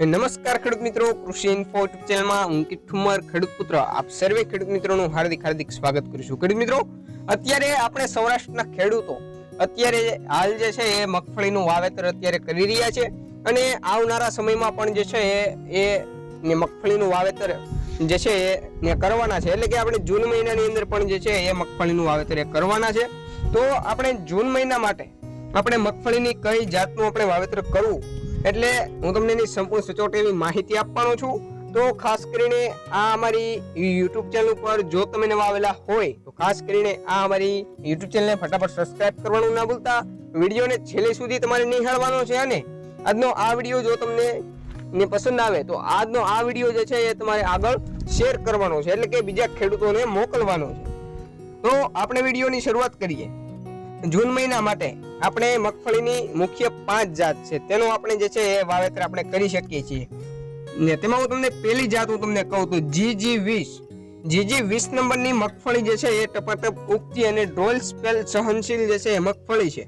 નમસ્કાર ખેડૂત મિત્રો, કૃષિ ઇન્ફો યુટ્યુબ ચેનલમાં હું કિઠુમર ખેડૂત પુત્ર. આપ સર્વે ખેડૂત મિત્રોનું હાર્દિક હાર્દિક સ્વાગત કરું છું. ખેડૂત મિત્રો, અત્યારે આપણે સૌરાષ્ટ્રના ખેડૂતો, અત્યારે હાલ જે છે એ મગફળીનું વાવેતર અત્યારે કરી રહ્યા છે અને આવનારા સમયમાં પણ જે છે એ એ મગફળીનું વાવેતર જે છે એ કરવાના છે. એટલે કે આપણે જૂન મહિનાની અંદર પણ જે છે એ મગફળીનું વાવેતર એ કરવાના છે. તો આપણે જૂન મહિના માટે આપણે મગફળીની કઈ જાતનું આપણે વાવેતર કરવું? એટલે હું તમને એની સંપૂર્ણ સચોટ એવી માહિતી આપવાનો છું. તો ખાસ કરીને આ અમારી યુટ્યુબ ચેનલ ઉપર જો તમે નવા આવેલા હોય, તો ખાસ કરીને આ અમારી યુટ્યુબ ચેનલને ફટાફટ સબસ્ક્રાઇબ કરવાનું ના ભૂલતા. વિડીયોને છેલ્લે સુધી તમારે નિહાળવાનો છે અને આજનો આ વીડિયો જો તમને ને પસંદ આવે, તો આજનો આ વીડિયો જે છે એ તમારે આગળ શેર કરવાનો છે. એટલે કે બીજા ખેડૂતોને મોકલવાનો છે. તો આપણે વિડીયોની શરૂઆત કરીએ. જૂન મહિના માટે આપણે મગફળીની મુખ્ય પાંચ જાત છે. તેનું આપણે જે છે એ વાવેતર આપણે કરી શકીએ છીએ. ને તેમાં હું તમને પહેલી જાત હું તમને કહું તો જીજી વીસ જીજી વીસ નંબરની મગફળી જે છે એ ટપાટપ ઉગતી અને ડોલ સ્પેલ સહનશીલ જે છે એ મગફળી છે.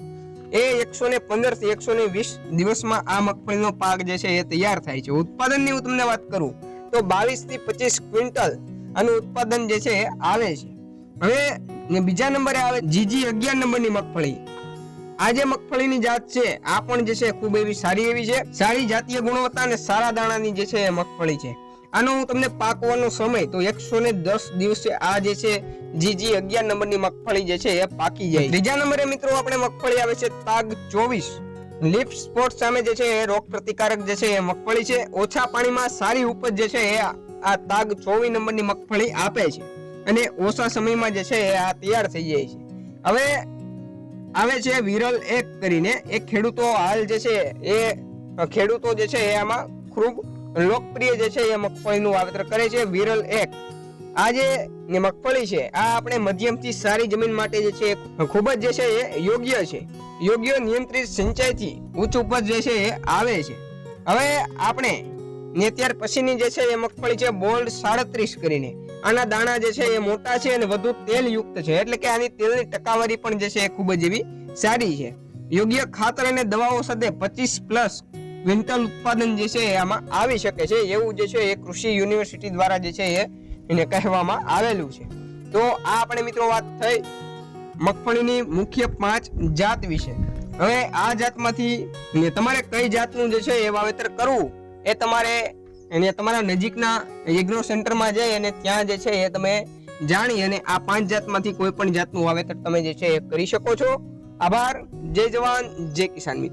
એ એકસો ને પંદરથી એકસો ને વીસ દિવસમાં આ મગફળીનો પાક જે છે એ તૈયાર થાય છે. ઉત્પાદનની હું તમને વાત કરું તો બાવીસથી પચીસ ક્વિન્ટલ આનું ઉત્પાદન જે છે એ આવે છે. હવે ને બીજા નંબરે આવે જીજી અગિયાર નંબરની મગફળી. આ જે મગફળીની જાત છે, આ પણ જે છે, ખૂબ એવી સારી એવી છે. સારી જાતીય ગુણવત્તા અને સારા દાણાની જે છે મગફળી છે. આનો હું તમને પાકવાનો સમય, તો એકસો ને દસ દિવસે આ જે છે, જીજી અગિયાર નંબરની મગફળી જે છે, એ પાકી જાય. ત્રીજા નંબરે મિત્રો આપણે મગફળી આવે છે, તાગ ચોવીસ. લીફ સ્પોટ સામે જે છે, એ રોગ પ્રતિકારક જે છે, એ મગફળી છે. ઓછા પાણીમાં સારી ઉપજ જે છે, એ આ તાગ ચોવીસ નંબરની મગફળી આપે છે. અને ઓછા સમયમાં જે છે આ તૈયાર થઈ જાય છે. હવે આવે છે વિરલ એક કરીને એ ખેડૂતો હાલ જે છે એ, ખેડૂતો જે છે એ આમાં ખૂબ લોકપ્રિય જે છે એ મગફળીનું વાવેતર કરે છે વિરલ એક. આ જે મગફળી છે, આ આપણે મધ્યમથી સારી જમીન માટે જે છે ખૂબ જ જે છે એ યોગ્ય છે. યોગ્ય નિયંત્રિત સિંચાઈથી ઉચ્ચ ઉપજ જે છે એ આવે છે. હવે આપણે ને ત્યાર પછીની જે છે એ મગફળી છે બોલ્ડ સાડત્રીસ કરીને. આના દાણા જે છે એ મોટા છે અને વધુ તેલ યુક્ત છે. એટલે કે આની તેલની ટકાવારી પણ જે છે એ ખૂબ જ એવી સારી છે. યોગ્ય ખાતર અને દવાઓ સાથે પચીસ પ્લસ ક્વિન્ટલ ઉત્પાદન જે છે આમાં આવી શકે છે. એવું જે છે એ કૃષિ યુનિવર્સિટી દ્વારા જે છે એ એને કહેવામાં આવેલું છે. તો આ આપણે મિત્રો વાત થઈ મગફળીની મુખ્ય પાંચ જાત વિશે. હવે આ જાતમાંથી તમારે કઈ જાતનું જે છે એ વાવેતર કરવું એ તમારે એને તમારા નજીકના એગ્રો સેન્ટરમાં જઈ અને ત્યાં જે છે એ તમે જાણી અને આ પાંચ જાતમાંથી કોઈ પણ જાતનું વાવેતર તમે જે છે એ કરી શકો છો. આભાર. જય જવાન. જય કિસાન મિત્રો.